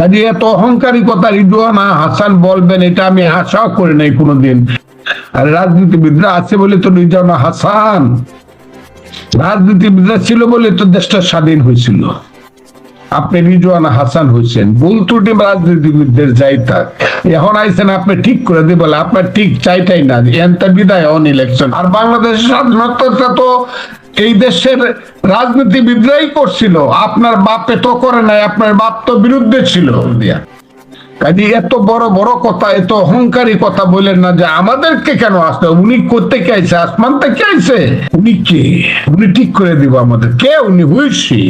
কাজে এত অহংকারী কথা রিজওয়ানা হাসান বলবেন, এটা আমি আশাও করি নাই কোনোদিন। আর রাজনীতিবিদরা আছে বলে তো রিজওয়ানা হাসান। রাজনীতিবিদরা ছিল বলে তো দেশটা স্বাধীন হয়েছিল। আপনি রিজওয়ানা হাসান হয়েছেন, ভুল ত্রুটি রাজনীতিবিদদের যাই থাক। এখন আইছেন আপনি ঠিক করে দিয়ে বলে, আপনার ঠিক চাইটাই না, এনতা বিদায় অন ইলেকশন আর বাংলাদেশের স্বাধীনতাটা তো এই দেশের রাজনীতিবিদরাই করছিল। আপনার বাপে তো করে নাই, আপনার বাপ তো বিরুদ্ধে ছিল। কাজে এত বড় বড় কথা, এত অহংকারী কথা বলেন না যে আমাদেরকে কেন আসতে উনি করতে কে আইছে? আসমান থেকে আইছে। উনি কে? উনি ঠিক করে দিব আমাদের। কে? উনি who is she.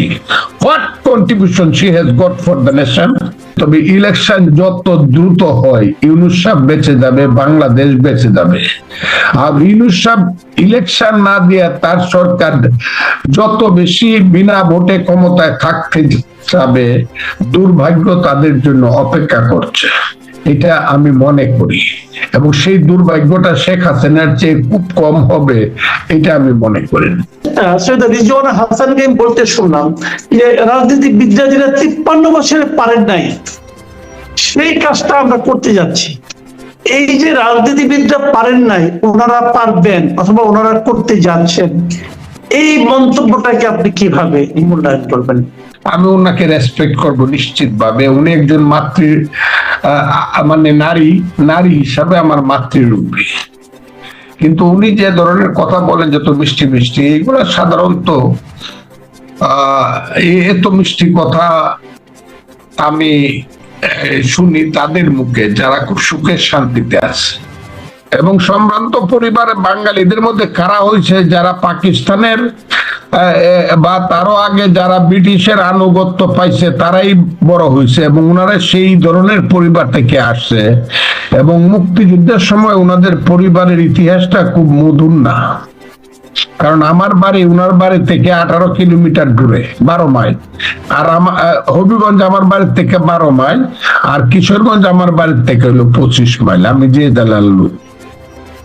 What contribution she has got for the nation তবে ইলেকশন যত দ্রুত হয়, ইউনুস বেঁচে যাবে, বাংলাদেশ বেঁচে যাবে। আর ইউনুস ইলেকশন না দিয়ে তার সরকার যত বেশি বিনা ভোটে ক্ষমতায় থাকতে যাবে, দুর্ভাগ্য তাদের জন্য অপেক্ষা করছে। এটা আমি মনে করি। এবং সেই দুর্ভাগ্যটা শেখ হাসিনার চেয়ে খুব কম হবে, এটা আমি মনে করি। হাসানকে আমি বলতে শুনলাম যে রাজনীতিবিদরা যেটা তিপ্পান্ন বছরে পারেন নাই। সেই কাজটা আমরা করতে যাচ্ছি। এই যে রাজনীতিবিদরা পারেন নাই, ওনারা পারবেন অথবা ওনারা করতে যাচ্ছেন এই মন্তব্যটাকে আপনি কীভাবে মূল্যায়ন করবেন? আমি ওনাকে রেসপেক্ট করব নিশ্চিত ভাবে উনি একজন মাতৃ মানে নারী নারী হিসাবে আমার মাতৃরূপী। কিন্তু উনি যে ধরনের কথা বলেন, যত মিষ্টি মিষ্টি, এগুলো সাধারণত এত মিষ্টি কথা আমি শুনি তাদের মুখে, যারা খুব সুখের শান্তিতে আছে। এবং সম্ভ্রান্ত পরিবারে বাঙালিদের মধ্যে কারা হয়েছে? যারা পাকিস্তানের বা তারও আগে যারা ব্রিটিশের আনুগত্য পাইছে, তারাই বড় হয়েছে এবং ওনারা সেই ধরনের পরিবার থেকে আসছে এবং মুক্তিযুদ্ধের সময় ওনাদের পরিবারের ইতিহাসটা খুব মধুর না। কারণ আমার বাড়ি, উনার বাড়ি থেকে আঠারো কিলোমিটার দূরে, বারো মাইল। আর হবিগঞ্জ আমার বাড়ি থেকে বারো মাইল, আর কিশোরগঞ্জ আমার বাড়ি থেকে হলো পঁচিশ মাইল। আমি যে দালাল লোক।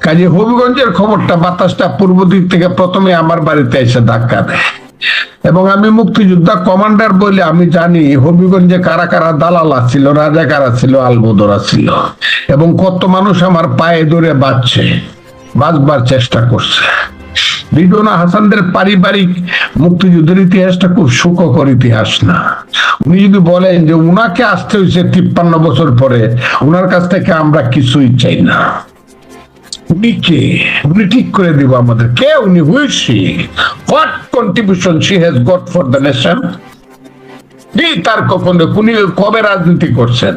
কাজে হবিগঞ্জের খবরটা বাতাসটা পূর্ব দিক থেকে প্রথমে আমার বাড়িতে এসে ধাক্কা দেয়। এবং আমি মুক্তিযোদ্ধা কমান্ডার বলে আমি জানি হবিগঞ্জে কারা কারা দালালা ছিল রাজা কারা ছিল আলবদরা ছিল এবং কত মানুষ আমার পায়ে ধরে বাঁচছে, বাঁচবার চেষ্টা করছে। রিডোনা হাসানদের পারিবারিক মুক্তিযুদ্ধের ইতিহাসটা খুব সুখকর ইতিহাস না। উনি যদি বলেন যে উনাকে আসতে হয়েছে তিপ্পান্ন বছর পরে, উনার কাছ থেকে আমরা কিছুই চাই না। করে দিব আমাদের। কে উনি? Who is she what contribution she has got for the nation তার কখনো উনি কবে রাজনীতি করছেন?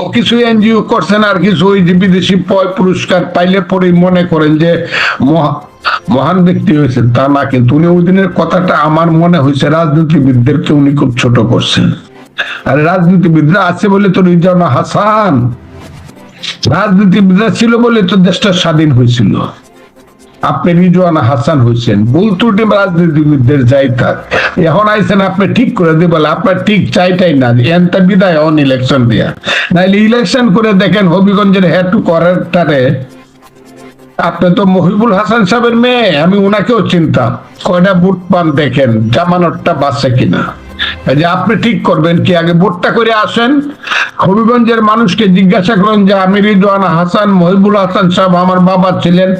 ও কিছু এনজিও করছেন আর কিছু ওই বিদেশি পয় পুরস্কার পাইলে মনে করেন যে মহান ব্যক্তি হয়েছেন, তা না, কিন্তু উনি ওই দিনের কথাটা আমার মনে হয়েছে, রাজনীতিবিদদেরকে উনি খুব ছোট করছেন। আর রাজনীতিবিদরা আছে বলে তো রিজানা হাসান। রাজনীতিবিদরা ছিল বলে তো দেশটা স্বাধীন হয়েছিল। আপনি রিজওয়ানা হাসান হয়েছেন, ভুল ত্রুটি রাজনীতিবিদদের যাই থাক। এখন আইছেন আপনি ঠিক করে দিয়ে বলে আপনার ঠিক চাইটাই না এনতা বিদায় অন ইলেকশন দিয়া। নাইলে ইলেকশন করে দেখেন হবিগঞ্জের হেড টু করারটারে আপনি তো মহিবুল হাসান সাহেবের মেয়ে, আমি ওনাকেও চিনতাম। কয়টা বুট পান দেখেন, জামানতটা বাঁচছে কিনা? যে আপনি ঠিক করবেন কি? আগে ভোটটা করে আসেন। হবিগঞ্জের মানুষকে জিজ্ঞাসা করেন যে, আমি রিদান হাসান, মহিবুল হাসান সাহেব আমার বাবা ছিলেন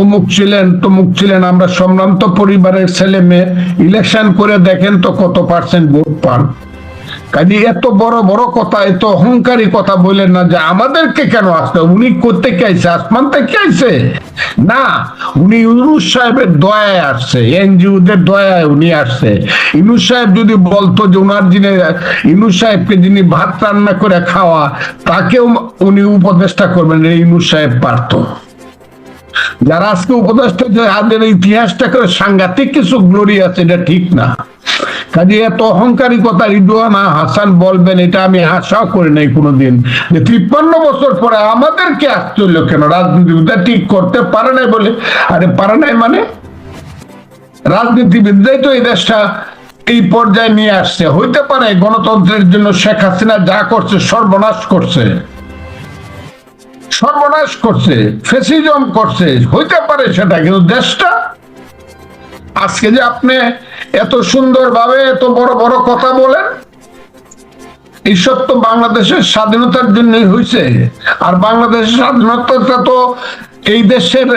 অমুক ছিলেন, তমুক ছিলেন, আমরা সম্ভ্রান্ত পরিবারের ছেলে মেয়ে, ইলেকশন করে দেখেন তো কত পার্সেন্ট ভোট পান। কাজে এত বড় বড় কথা, এত অহংকারী কথা বলেন না যে আমাদেরকে কেন আসতে উনি করতে কে আইছে? আসমান থেকে আইছে? না, উনি ইউনুস সাহেবের দয়ায় আসছে, এনজিওদের দয়ায় উনি আসছে। ইউনুস সাহেব যদি বলতো যে উনার যিনি, ইউনুস সাহেবকে যিনি ভাত রান্না করে খাওয়া, তাকেও উনি উপদেষ্টা করবেন ইউনুস সাহেব পারতো। যারা আজকে উপদেষ্টা যে আমাদের ইতিহাসটা করে সাংঘাতিক কিছু গ্লোরি আছে, এটা ঠিক না। কাজে এত অহংকারী কথা রিদুয়ানা হাসান বলবেন, এটা আমি আশাও করি নাই কোনোদিন। যে তিপ্পান্ন বছর পরে আমাদেরকে হইল কেন? রাজনীতিবিদরা ঠিক করতে পারে নাই বলে। আরে পারে নাই মানে? রাজনীতিবিদরাই তো এই দেশটা এই পর্যায়ে নিয়ে আসছে। হইতে পারে গণতন্ত্রের জন্য শেখ হাসিনা যা করছে সর্বনাশ করছে। সর্বনাশ করছে, ফেসিজম করছে, হইতে পারে সেটা, কিন্তু দেশটা, আজকে যে আপনি এত সুন্দরভাবে এত বড় বড় কথা বলেন? এইসব তো বাংলাদেশের স্বাধীনতার জন্যই হয়েছে আর বাংলাদেশের স্বাধীনতাটা তো এই দেশের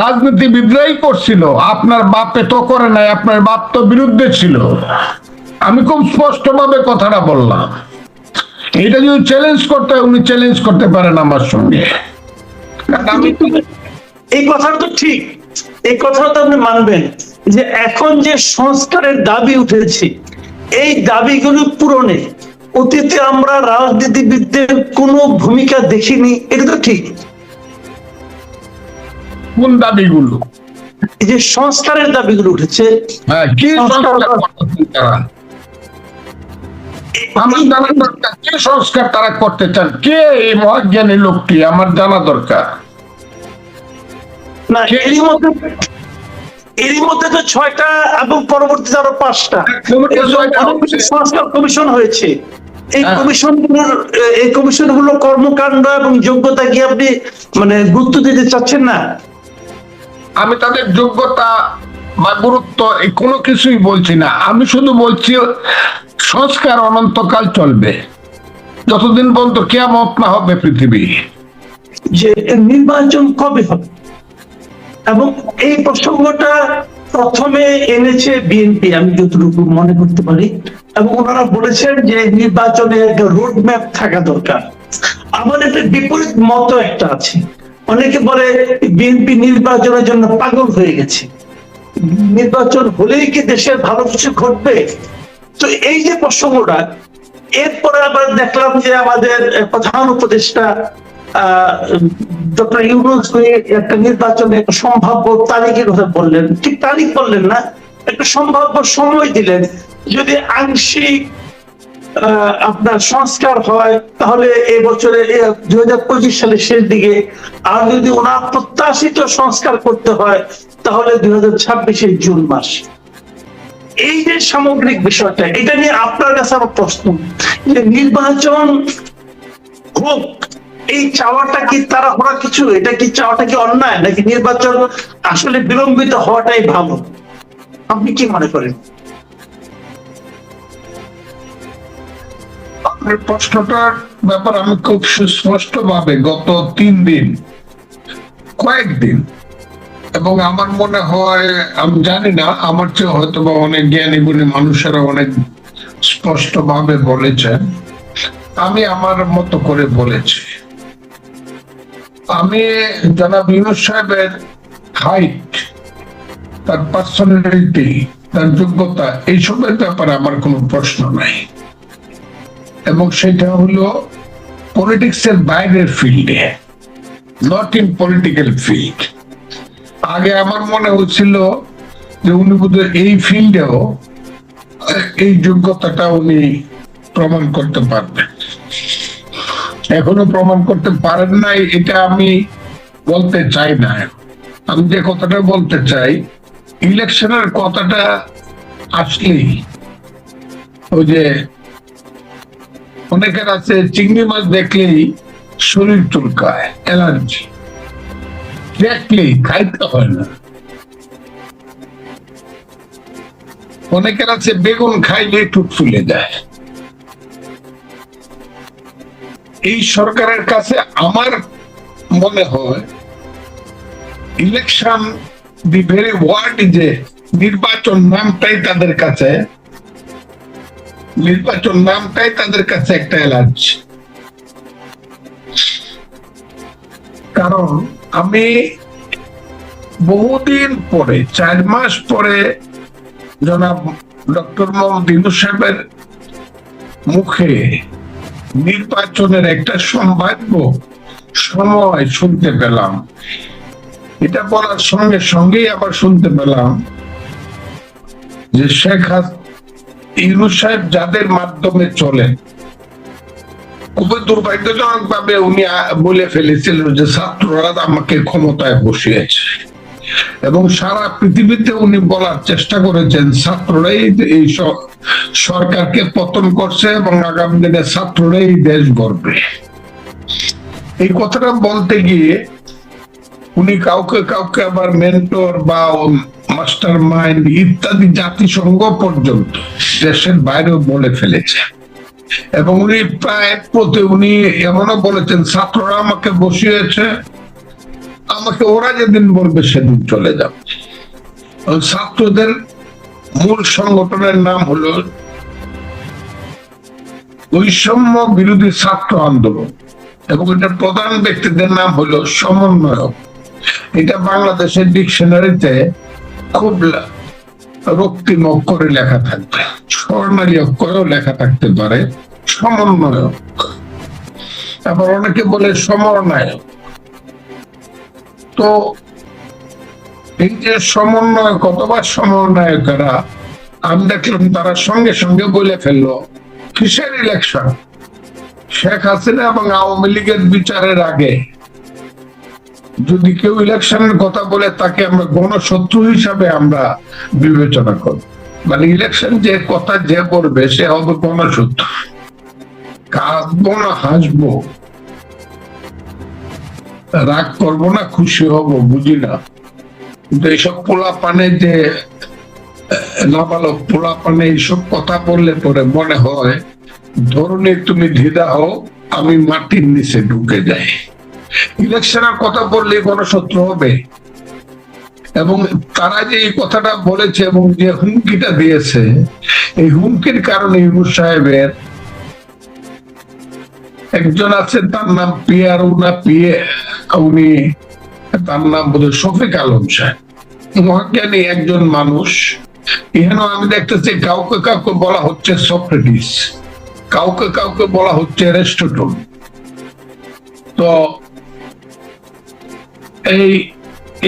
রাজনীতিবিদরাই করছিল। আপনার বাপে তো করে নাই আপনার বাপ তো বিরুদ্ধে ছিল। আমি খুব স্পষ্টভাবে কথাটা বললাম। এটা যদি চ্যালেঞ্জ করতে হয়, উনি চ্যালেঞ্জ করতে পারেন আমার সঙ্গে। এই কথাটা তো ঠিক। এই কথাটা তো আপনি মানবেন। যে এখন যে সংস্কারের দাবি উঠেছে এই দাবিগুলো পূরণে অতীতে আমরা রাজনীতিবিদদের কোনো ভূমিকা দেখিনি এটা তো ঠিক। কোন দাবিগুলো? এই যে সংস্কারের দাবিগুলো উঠেছে হ্যাঁ আমার জানা দরকার কি সংস্কার তারা করতে চান? কে এই মহাজ্ঞানী লোকটি? আমার জানা দরকার। না এরই মধ্যে এরই মধ্যে তো ছয়টা এবং পরবর্তীতে আরও পাঁচটা। সংস্কার কমিশন হয়েছে। এই হ্যাঁ। কমিশনগুলোর এই কমিশনগুলোর কর্মকাণ্ড এবং যোগ্যতা কি আপনি মানে গুরুত্ব দিতে চাচ্ছেন না? আমি তাদের যোগ্যতা বা গুরুত্ব কোনো কিছুই বলছি না। আমি শুধু বলছি সংস্কার অনন্তকাল চলবে। যতদিন পর্যন্ত কেয়ামত না হবে পৃথিবী। যে নির্বাচন কবে হবে? এবং এই প্রসঙ্গটা প্রথমে এনেছে বিএনপি, আমি যতটুকু মনে করতে পারি। এবং ওনারা বলেছেন যে নির্বাচনে একটা রোড ম্যাপ থাকা দরকার। আমার একটা বিপরীত মত একটা আছে। অনেকে বলে বিএনপি নির্বাচনের জন্য পাগল হয়ে গেছে। নির্বাচন হলেই কি দেশের ভালো কিছু ঘটবে? তো এই যে প্রসঙ্গটা, এরপরে আবার দেখলাম যে আমাদের প্রধান উপদেষ্টা ডক্টর ইউনুস একটা নির্বাচনে একটা সম্ভাব্য তারিখের কথা বললেন, ঠিক তারিখ বললেন না, একটা সম্ভাব্য সময় দিলেন। যদি আংশিক আপনার সংস্কার হয়, তাহলে এই বছরে দুই হাজার পঁচিশ সালের শেষ দিকে। আর যদি ওনার প্রত্যাশিত সংস্কার করতে হয়, তাহলে দুই হাজার ছাব্বিশের জুন মাস। এই যে সামগ্রিক বিষয়টা, এটা নিয়ে আপনার কাছে আমার প্রশ্ন। যে নির্বাচন হোক এই চাওয়াটা কি তারা হওয়া কিছু? এটা কি চাওয়াটা কি অন্যায় নাকি নির্বাচন? আসলে বিলম্বিত হওয়াটাই ভালো। আপনি কি মনে করেন? প্রশ্নটার ব্যাপার আমি খুব সুস্পষ্ট ভাবে গত তিন দিন, কয়েকদিন, এবং আমার মনে হয়, আমি জানি না, আমার চেয়ে হয়তো বা অনেক জ্ঞানী গুণী মানুষেরা অনেক স্পষ্ট ভাবে বলেছেন। আমি আমার মতো করে বলেছি। আমি জনাব ইউনুস সাহেবের হাইট তার পার্সোনালিটি তার যোগ্যতা, এইসবের ব্যাপারে আমার কোনো প্রশ্ন নাই। এবং সেটা হলো পলিটিক্স এর বাইরের ফিল্ডে নট ইন পলিটিক্যাল ফিল্ড আগে আমার মনে হচ্ছিল যে উনি বোধহয় এই ফিল্ডেও এই যোগ্যতাটা উনি প্রমাণ করতে পারবেন। এখনও প্রমাণ করতে পারেন নাই, এটা আমি বলতে চাই না। আমি যে কথাটা বলতে চাই ইলেকশনের কথাটা আসলেই ওই যে অনেকের আছে, চিংড়ি মাছ দেখলেই শরীর চুলকায়, অ্যালার্জি। দেখলেই খাইতে হয় না। অনেকের আছে, বেগুন খাইলে টুট ফুলে যায়। এই সরকারের কাছে আমার মনে হয় ইলেকশন দি ভেরি ওয়ার্ড যে নির্বাচন নামটাই তাদের কাছে, নির্বাচন নামটাই তাদের কাছে একটা অ্যালার্জি কারণ আমি বহুদিন পরে, চার মাস পরে জনাব ডক্টর মোহাম্মদ ইউনুস সাহেবের মুখে নির্বাচনের একটা সম্ভাব্য সময় শুনতে পেলাম। এটা বলার সঙ্গে সঙ্গেই আবার শুনতে পেলাম যে শেখ হাস, ইউনুস সাহেব যাদের মাধ্যমে চলে খুবই দুর্ভাগ্যজনক ভাবে উনি বলে ফেলেছিলেন যে ছাত্ররা আমাকে ক্ষমতায় বসিয়েছে। এবং সারা পৃথিবীতে উনি বলার চেষ্টা করেছেন, ছাত্ররাই এই সরকারকে পতন করছে এবং আগামী দিনে ছাত্ররাই দেশ গড়বে। এই কথাটা বলতে গিয়ে উনি কাউকে কাউকে আবার মেন্টর বা মাস্টার মাইন্ড ইত্যাদি জাতিসংঘ পর্যন্ত দেশের বাইরেও বলে ফেলেছে। এবং উনি প্রায় প্রতি উনি এমনও বলেছেন, ছাত্ররা আমাকে বসিয়েছে আমাকে ওরা যেদিন বলবে সেদিন চলে যাব ছাত্রদের মূল সংগঠনের নাম হলো বৈষম্য বিরোধী ছাত্র আন্দোলন এবং এটার প্রধান ব্যক্তিদের নাম হলো সমন্বয়ক। এটা বাংলাদেশের ডিকশনারিতে খুব রক্তিম অক্ষরে লেখা থাকবে। স্বর্ণালী অক্ষরেও লেখা থাকতে পারে সমন্বয়ক। আবার অনেকে বলে সমন্বয়ক। তো এই যে সমন্বয়ক অথবা সমন্বয়কেরা আমি দেখলাম তারা সঙ্গে সঙ্গে বলে ফেলল, কিসের ইলেকশন শেখ হাসিনা এবং আওয়ামী লীগের বিচারের আগে। যদি কেউ ইলেকশনের কথা বলে, তাকে আমরা গণশত্রু হিসাবে আমরা বিবেচনা করব মানে ইলেকশন যে কথা যে করবে সে হবে গণশত্রু। কাঁদবো না, হাসবো। রাগ করব না, খুশি হব বুঝি না? কিন্তু এইসব পোলা পানে যে, নাবালক পোলা পানে এইসব কথা বললে পরে মনে হয়, ধরনের তুমি ধিদা হও, আমি মাটির নিচে ঢুকে যাই। ইলেকশনের কথা বললে গণশত্রু হবে? এবং তারা যে এই কথাটা বলেছে এবং যে হুমকিটা দিয়েছে, এই হুমকির কারণে ইউনুস সাহেবের একজন আছেন তার নাম পিয়ার উনা পিয়ে উনি তার নাম বোধ শফিক আলম সাহেব। মহাজ্ঞানী একজন মানুষ এখানে আমি দেখতেছি কাউকে কাউকে বলা হচ্ছে সক্রেটিস, কাউকে কাউকে বলা হচ্ছে অ্যারিস্টটল। তো এই,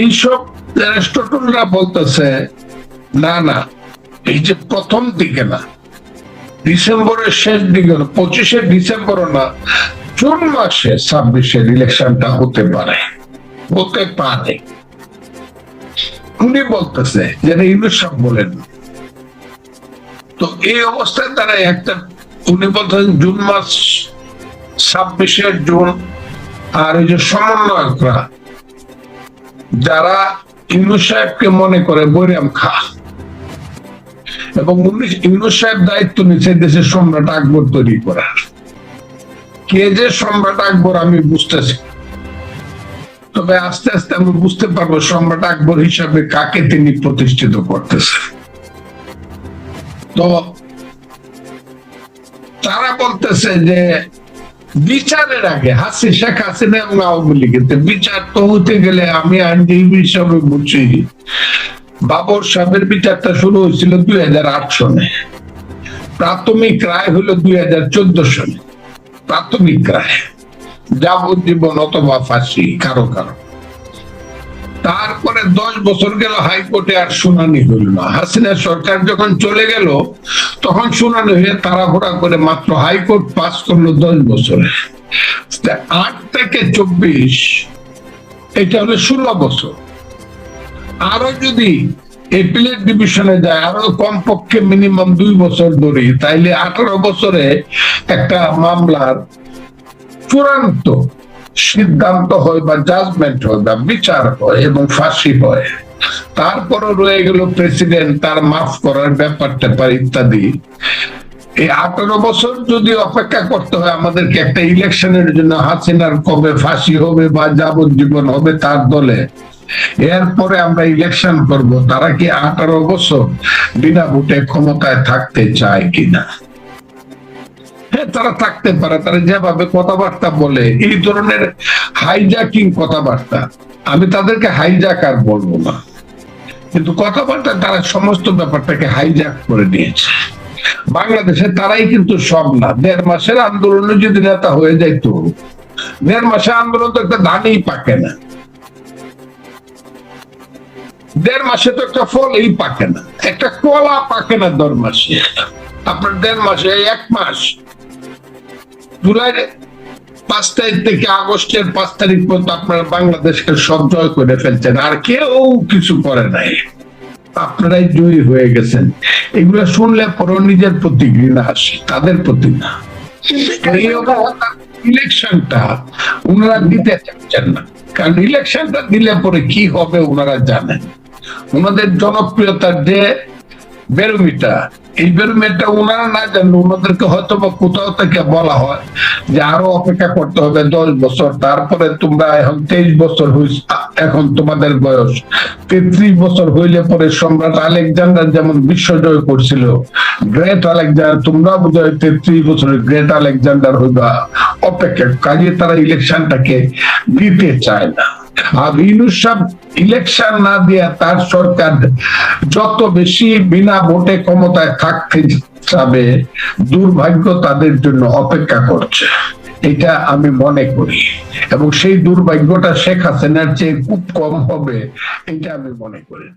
এইসব অ্যারিস্টটলরা বলতেছে, না না, এই যে প্রথম দিকে না, ডিসেম্বরের শেষ দিকে না, পঁচিশে ডিসেম্বর না জুন মাসে ছাব্বিশের ইলেকশনটা হতে পারে। হতে পারে। উনি বলতেছে যেটা ইউনুস সাহেব বলেন তো এই অবস্থায় তারা একটা উনি বলতেন জুন মাস ছাব্বিশে জুন আর এই যে সমন্বয়করা, যারা ইউনুস সাহেবকে মনে করে বৈরাম খা। এবং উনি- ইউনুস সাহেব দায়িত্ব নিচ্ছে দেশের সম্রাট আকবর তৈরি করার। কে যে সম্রাট আকবর আমি বুঝতেছি তবে আস্তে আস্তে আমি বুঝতে পারব সম্রাট আকবর হিসাবে কাকে তিনি প্রতিষ্ঠিত করতেছেন। তো তারা বলতেছে যে বিচারের আগে হাসি, শেখ হাসিনা এবং আওয়ামী লীগের বিচার তো হতে গেলে আমি আইনজীবী হিসাবে বুঝছি। বাবর সাহেবের বিচারটা শুরু হয়েছিল দুই হাজার আট সনে। প্রাথমিক রায় হলো দুই হাজার চোদ্দ সনে। প্রাথমিক রায় যাবজ্জীবন অথবা ফাঁসি, কারও কারও। তারপরে দশ বছর গেল হাইকোর্টে আর শুনানি হইল না। হাসিনা সরকার যখন চলে গেল, তখন শুনানি হয়ে তাড়াহুড়া করে মাত্র হাইকোর্ট পাস করল দশ বছরে। আট থেকে চব্বিশ, এটা হলো ষোলো বছর। আরও যদি এপিলেট ডিভিশনে যায়, আরও কমপক্ষে মিনিমাম দুই বছর ধরে। তাইলে আঠারো বছরে একটা মামলার চূড়ান্ত সিদ্ধান্ত হয় বা জাজমেন্ট হয় বা বিচার হয় এবং ফাঁসি হয়। রয়ে গেল প্রেসিডেন্ট তার মাফ করার ব্যাপার ট্যাপার ইত্যাদি। এই আঠারো বছর যদি অপেক্ষা করতে হয়, আমাদেরকে একটা ইলেকশনের জন্য হাসিনার কবে ফাঁসি হবে বা যাবজ্জীবন হবে তার দলে এরপরে আমরা ইলেকশন করব, তারা কি আঠারো বছর বিনা ভোটে ক্ষমতায় থাকতে চায় কিনা? হ্যাঁ তারা থাকতে পারে, তারা যেভাবে কথাবার্তা বলে, এই ধরনের হাইজাকিং কথাবার্তা। আমি তাদেরকে হাইজাকার বলব না। কিন্তু কথাবার্তা তারা সমস্ত ব্যাপারটাকে হাইজাক করে নিয়েছে। বাংলাদেশে তারাই কিন্তু সব না। দেড় মাসের আন্দোলনে যদি নেতা হয়ে যাইতো, দেড় মাসে আন্দোলন তো একটা ধানই পাকে না। দেড় মাসে তো একটা ফলই পাকে না। একটা কলা পাকে না দেড় মাসে। আপনার দেড় মাসে এক মাস। জুলাই পাঁচ তারিখ থেকে আগস্টের পাঁচ তারিখ পর্যন্ত আপনারা বাংলাদেশকে সব জয় করে ফেলছেন। আর কেউ কিছু করে নাই। আপনারাই জয়ী হয়ে গেছেন। এগুলো শুনলে পরে নিজের প্রতি ঘৃণা আসে তাদের প্রতি না। এই ইলেকশনটা ওনারা দিতে চাচ্ছেন না। কারণ ইলেকশনটা দিলে পরে কি হবে ওনারা জানেন। ওনাদের জনপ্রিয়তার যে বেরোমিটার এই বেরোমেন্টটা ওনারা না জানলে ওনাদেরকে হয়তো বা কোথাও থেকে বলা হয় যে আরও অপেক্ষা করতে হবে দশ বছর, তারপরে তোমরা এখন তেইশ বছর হইস এখন তোমাদের বয়স। তেত্রিশ বছর হইলে পরে সম্রাট আলেকজান্ডার যেমন বিশ্বজয় করছিল, গ্রেট আলেকজান্ডার তোমরা বোধ হয় তেত্রিশ বছরের গ্রেট আলেকজান্ডার হইবা। অপেক্ষা, কাজে তারা ইলেকশনটাকে দিতে চায় না। আর সাহেব ইলেকশন না দিয়ে তার সরকার যত বেশি বিনা ভোটে ক্ষমতায় থাকতে যাবে দুর্ভাগ্য তাদের জন্য অপেক্ষা করছে। এটা আমি মনে করি। এবং সেই দুর্ভাগ্যটা শেখ হাসিনার চেয়ে খুব কম হবে, এটা আমি মনে করি।